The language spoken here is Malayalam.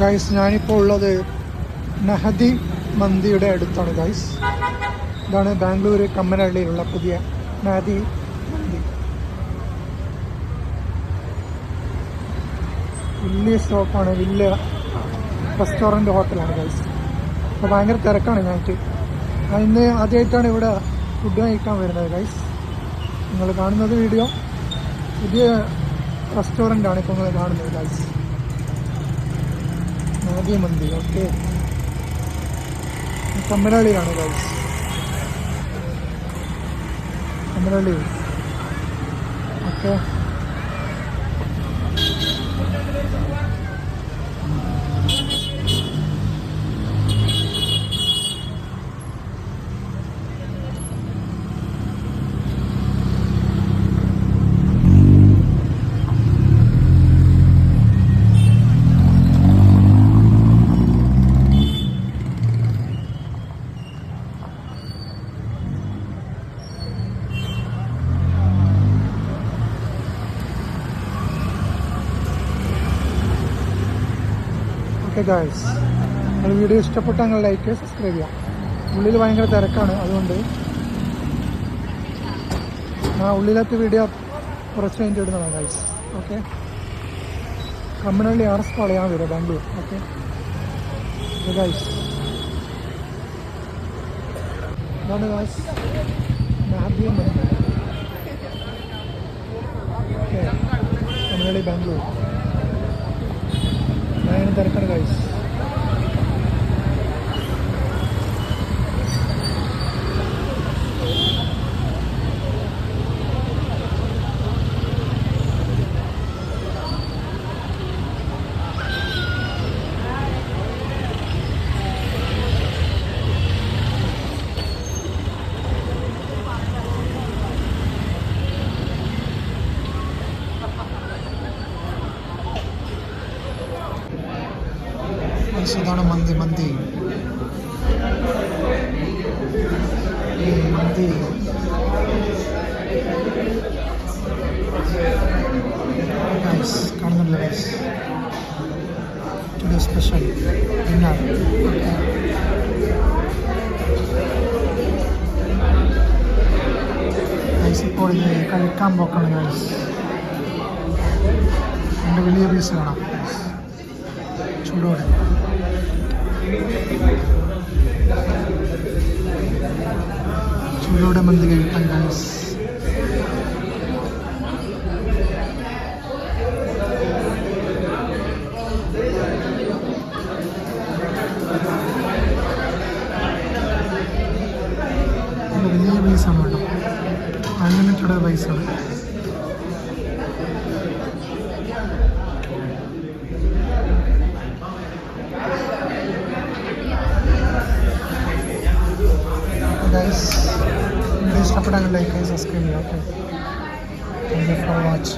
ഗൈസ് ഞാനിപ്പോൾ ഉള്ളത് നഹദി മന്തിയുടെ അടുത്താണ് ഗൈസ് ഇതാണ് ബാംഗ്ലൂർ കമ്മനഹള്ളിയിലുള്ള പുതിയ നഹദി മന്തി വലിയ ഷോപ്പാണ് വലിയ റെസ്റ്റോറന്റ് ഹോട്ടലാണ് ഗൈസ് അപ്പോൾ ഭയങ്കര തിരക്കാണ് ഞങ്ങൾക്ക് ഇന്ന് ആദ്യമായിട്ടാണ് ഇവിടെ ഫുഡ് കഴിക്കാൻ വരുന്നത് ഗൈസ് നിങ്ങൾ കാണുന്നത് വീഡിയോ പുതിയ റെസ്റ്റോറന്റ് ആണ് ഇപ്പോൾ നിങ്ങൾ കാണുന്നത് ഗൈസ് നാദി mandi okay കമ്മലാളിയാണ് guys Kammanahalli okay. Okay guys നിങ്ങൾ വീഡിയോ ഇഷ്ടപ്പെട്ട നിങ്ങൾ ലൈക്ക് സബ്സ്ക്രൈബ് ചെയ്യാം. ഉള്ളിൽ ഭയങ്കര തിരക്കാണ് അതുകൊണ്ട്. ആ ഉള്ളിലത്തെ വീഡിയോ കുറച്ച് കഴിഞ്ഞിട്ട് ഇടുന്നതാണ് guys okay Kammanahalli R S പാളയാൻ വരിക ബാംഗ്ലൂർ. ഓക്കെ ഗായ്സ് ഇതാണ് ഗായ്സ് മാബിയം ഓക്കെ ബാംഗ്ലൂർ. ഭയങ്കര തിരക്കാണ് ഗൈസ് ഇതാണ് മന്തി മന്തി. മന്തി. ഗൈസ് കാണുന്നുണ്ടല്ലോ guys today special dinner guys ഇപ്പോൾ ഇത് കഴിക്കാൻ പോക്കാണ് ഗൈസ് എന്റെ വലിയ പീസ് കാണാം ചൂടോടെ. ചൂടോടെ മന്തി കഴിക്കാൻ ഇത് വലിയ പൈസ വേണം അൺലിമിറ്റഡ് പൈസ ഗൈസ് ഇത് ഇഷ്ടപ്പെട്ടാൽ ലൈക്ക് സബ്സ്ക്രൈബ് ചെയ്യാം okay thank you for watch